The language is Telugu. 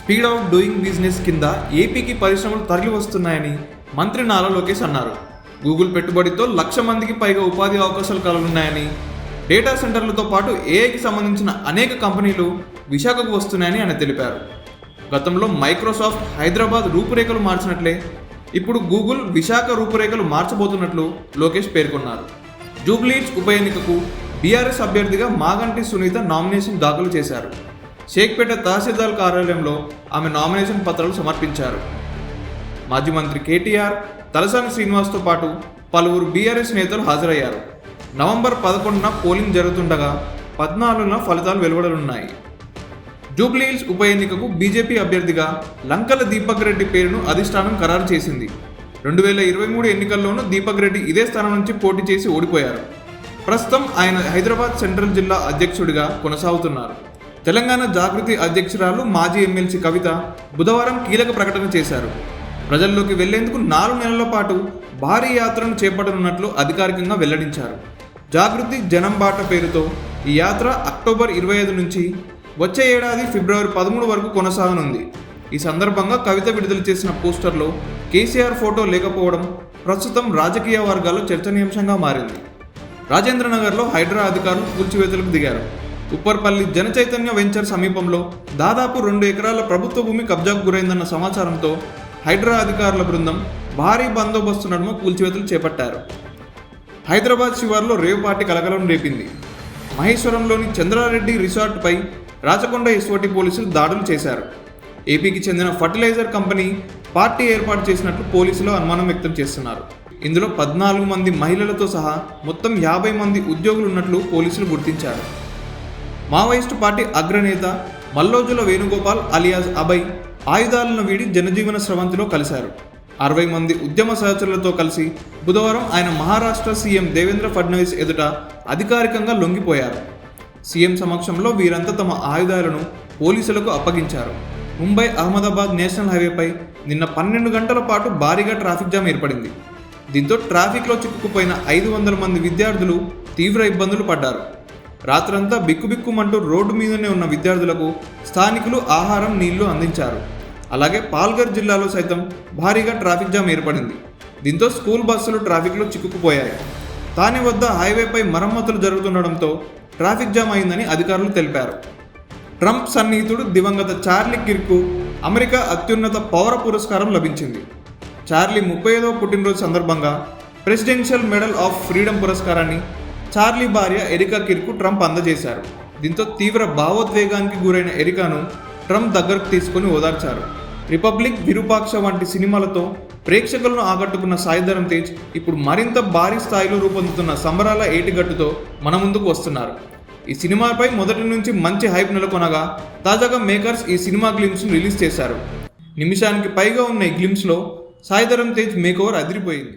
స్పీడ్ ఆఫ్ డూయింగ్ బిజినెస్ కింద ఏపీకి పరిశ్రమలు తరలి వస్తున్నాయని మంత్రి నారా లోకేష్ అన్నారు. గూగుల్ పెట్టుబడితో లక్ష మందికి పైగా ఉపాధి అవకాశాలు కలుగున్నాయని డేటా సెంటర్లతో పాటు ఏఐకి సంబంధించిన అనేక కంపెనీలు విశాఖకు వస్తున్నాయని ఆయన తెలిపారు. గతంలో మైక్రోసాఫ్ట్ హైదరాబాద్ రూపురేఖలు మార్చినట్లే ఇప్పుడు గూగుల్ విశాఖ రూపురేఖలు మార్చబోతున్నట్లు లోకేష్ పేర్కొన్నారు. జూబ్లీస్ ఉప ఎన్నికకు బీఆర్ఎస్ అభ్యర్థిగా మాగంటి సునీత నామినేషన్ దాఖలు చేశారు. షేక్పేట తహసీల్దార్ కార్యాలయంలో ఆమె నామినేషన్ పత్రాలు సమర్పించారు. మాజీ మంత్రి కేటీఆర్ తలసాని శ్రీనివాస్తో పాటు పలువురు బీఆర్ఎస్ నేతలు హాజరయ్యారు. నవంబర్ పదకొండున పోలింగ్ జరుగుతుండగా పద్నాలుగున ఫలితాలు వెలువడనున్నాయి. జూబ్లీహిల్స్ ఉప ఎన్నికకు బీజేపీ అభ్యర్థిగా లంకల దీపక్ రెడ్డి పేరును అధిష్టానం ఖరారు చేసింది. రెండు వేల ఇరవై మూడు ఎన్నికల్లోనూ దీపక్ రెడ్డి ఇదే స్థానం నుంచి పోటీ చేసి ఓడిపోయారు. ప్రస్తుతం ఆయన హైదరాబాద్ సెంట్రల్ జిల్లా అధ్యక్షుడిగా కొనసాగుతున్నారు. తెలంగాణ జాగృతి అధ్యక్షురాలు మాజీ ఎమ్మెల్సీ కవిత బుధవారం కీలక ప్రకటన చేశారు. ప్రజల్లోకి వెళ్ళేందుకు నాలుగు నెలల పాటు భారీ యాత్రను చేపట్టనున్నట్లు అధికారికంగా వెల్లడించారు. జాగృతి జనం బాట పేరుతో ఈ యాత్ర అక్టోబర్ ఇరవై ఐదు నుంచి వచ్చే ఏడాది ఫిబ్రవరి పదమూడు వరకు కొనసాగనుంది. ఈ సందర్భంగా కవిత విడుదల చేసిన పోస్టర్లో కేసీఆర్ ఫోటో లేకపోవడం ప్రస్తుతం రాజకీయ వర్గాల్లో చర్చనీయాంశంగా మారింది. రాజేంద్రనగర్లో హైడ్రా అధికారులు కూల్చివేతలకు దిగారు. ఉప్పర్పల్లి జనచైతన్య వెంచర్ సమీపంలో దాదాపు రెండు ఎకరాల ప్రభుత్వ భూమి కబ్జాకు గురైందన్న సమాచారంతో హైడ్రా అధికారుల బృందం భారీ బందోబస్తు నడుమ కూల్చివేతలు చేపట్టారు. హైదరాబాద్ శివార్లో రేవ్ పార్టీ కలకలం రేపింది. మహేశ్వరంలోని చంద్రారెడ్డి రిసార్ట్పై రాచకొండ ఎస్ఓటి పోలీసులు దాడులు చేశారు. ఏపీకి చెందిన ఫర్టిలైజర్ కంపెనీ పార్టీ ఏర్పాటు చేసినట్లు పోలీసులు అనుమానం వ్యక్తం చేస్తున్నారు. ఇందులో పద్నాలుగు మంది మహిళలతో సహా మొత్తం యాభై మంది ఉద్యోగులు ఉన్నట్లు పోలీసులు గుర్తించారు. మావోయిస్టు పార్టీ అగ్రనేత మల్లోజుల వేణుగోపాల్ అలియాస్ అభయ్ ఆయుధాలను వీడి జనజీవన స్రవంతిలో కలిశారు. అరవై మంది ఉద్యమ సహచరులతో కలిసి బుధవారం ఆయన మహారాష్ట్ర సీఎం దేవేంద్ర ఫడ్నవీస్ ఎదుట అధికారికంగా లొంగిపోయారు. సీఎం సమక్షంలో వీరంతా తమ ఆయుధాలను పోలీసులకు అప్పగించారు. ముంబై అహ్మదాబాద్ నేషనల్ హైవేపై నిన్న పన్నెండు గంటల పాటు భారీగా ట్రాఫిక్ జామ్ ఏర్పడింది. దీంతో ట్రాఫిక్లో చిక్కుకుపోయిన ఐదు వందల మంది విద్యార్థులు తీవ్ర ఇబ్బందులు పడ్డారు. రాత్రంతా బిక్కుబిక్కుమంటూ రోడ్డు మీదనే ఉన్న విద్యార్థులకు స్థానికులు ఆహారం నీళ్ళు అందించారు. అలాగే పాల్ఘర్ జిల్లాలో సైతం భారీగా ట్రాఫిక్ జామ్ ఏర్పడింది. దీంతో స్కూల్ బస్సులు ట్రాఫిక్లో చిక్కుకుపోయాయి. తానే వద్ద హైవేపై మరమ్మతులు జరుగుతుండడంతో ట్రాఫిక్ జామ్ అయిందని అధికారులు తెలిపారు. ట్రంప్ సన్నిహితుడు దివంగత చార్లీ కిర్కు అమెరికా అత్యున్నత పౌర పురస్కారం లభించింది. చార్లీ ముప్పై ఐదవ పుట్టినరోజు సందర్భంగా ప్రెసిడెన్షియల్ మెడల్ ఆఫ్ ఫ్రీడమ్ పురస్కారాన్ని చార్లీ భార్య ఎరికా కిర్కు ట్రంప్ అందజేశారు. దీంతో తీవ్ర భావోద్వేగానికి గురైన ఎరికాను ట్రంప్ దగ్గరకు తీసుకుని ఓదార్చారు. రిపబ్లిక్ విరూపాక్ష వంటి సినిమాలతో ప్రేక్షకులను ఆకట్టుకున్న సాయిధరం తేజ్ ఇప్పుడు మరింత భారీ స్థాయిలో రూపొందుతున్న సంబరాల ఏటిగట్టుతో మన ముందుకు వస్తున్నారు. ఈ సినిమాపై మొదటి నుంచి మంచి హైప్ నెలకొనగా తాజాగా మేకర్స్ ఈ సినిమా గ్లిమ్స్ను రిలీజ్ చేశారు. నిమిషానికి పైగా ఉన్న ఈ గ్లిమ్స్లో సాయిధరం తేజ్ మేకోవర్ అదిరిపోయింది.